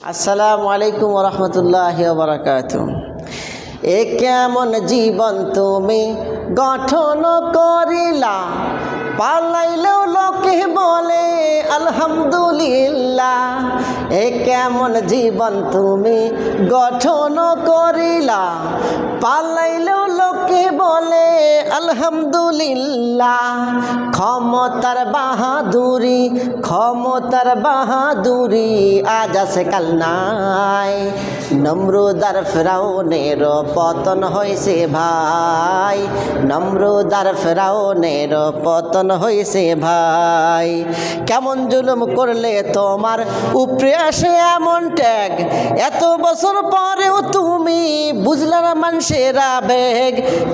আসসালামু আলাইকুম রহমতুল্লাহ বারাকাত এ কেমন জীবন তুমি? গঠন করিলা পালাইলেও লোকে বলে আলহামদুলিল্লাহ। এ কেমন জীবন তুমি গঠন করিলা? পালাইলেও লোকে বলে, আলহামদুলিল্লাহ। ক্ষমতার বাহাদুরি ক্ষমতার বাহাদুরি আজ আছে কাল নাই। নমরুদার ফেরাউনের পতন হয়েছে ভাই। নমরুদার ফেরাউনের পতন হয়েছে ভাই। কেমন জুলুম করলে তোমার উপরে আসে এমন ট্যাগ এত বছর পরেও তুমি বুঝলে না মানুষের আবেগ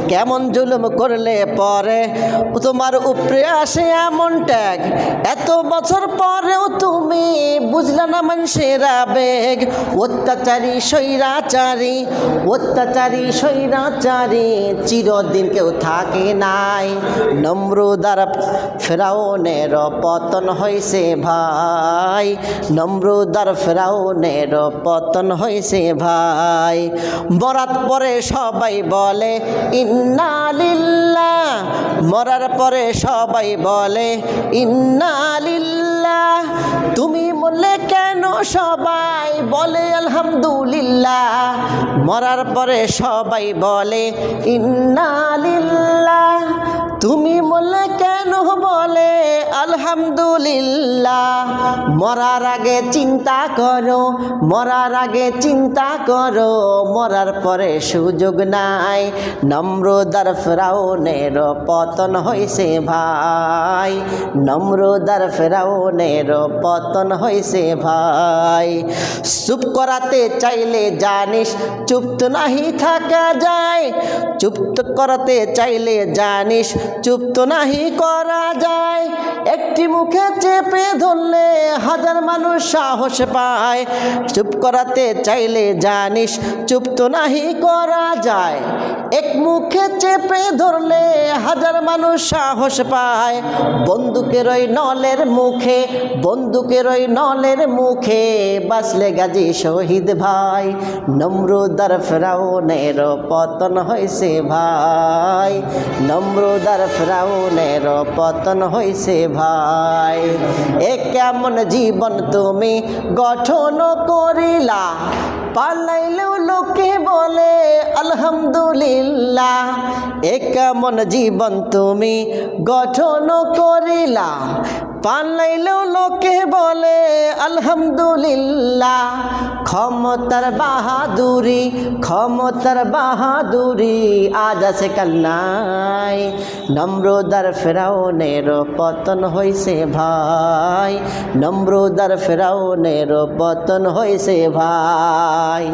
কেমন জুলুম করলে পরে তোমার উপরে আসে এমন ট্যাগ এত বছর পরেও তুমি বুঝলে না মানুষের আবেগ অত্যাচারী স্বৈরাচারী, অত্যাচারী, স্বৈরাচারী, চিরদিন কেউ থাকে নাই। নম্রদার ফেরাউনের পতন হয়েছে ভাই, নম্রদার ফেরাউনের পতন হয়েছে ভাই। বরাত পরে সবাই বলে ইন্নালিল্লা মরার পরে সবাই বলে ইন্নালিল্লাহ আলহামদুলিল্লাহ মরার পরে সবাই বলে ইন্না লিল্লা তুমি বললে কেন বলে আলহামদুলিল্লাহ। মরার আগে চিন্তা করো, মরার আগে চিন্তা করো, মরার পরে সুযোগ নাই। নম্রদার ফেরাউনের পতন হয়েছে ভাই, নম্রদার ফেরাউনের পতন হয়েছে ভাই। চুপ করাতে চাইলে জানিস, চুপ তো নাহি থাকা যায়। চুপ করাতে চাইলে জানিস, চুপ তো নাহি করা যায়। একটি মুখে চেপে ধরলে হাজার মানুষ সাহস পায়। চুপ করাতে চাইলে জানিস, চুপ তো নাহি করা যায়। এক মুখে চেপে ধরলে হাজার মানুষ সাহস পায়। বন্দুকের ওই নলের মুখে, বন্দুকের ওই নলের মুখে বাসলে গাজী শহীদ ভাই। নম্রদার ফেরাউনের পতন হয়েছে ভাই। নম্রদার ফেরাউনের পতন হয়েছে ভাই। এ কেমন জীবন তুমি গঠন করিলা? পালাইলেও লোকে বলে, আলহামদুলিল্লাহ। এ কেমন জীবন তুমি গঠন করিলা? পালাইলেও লোকে বলে, আলহামদুলিল্লাহ, ক্ষমতার বাহাদুরি ক্ষমতার বাহাদুরি, আজ আছে কান্নাই নম্রদার ফেরাউনের পতন হয়েছে ভাই, নম্রদার ফেরাউনের পতন হয়েছে ভাই।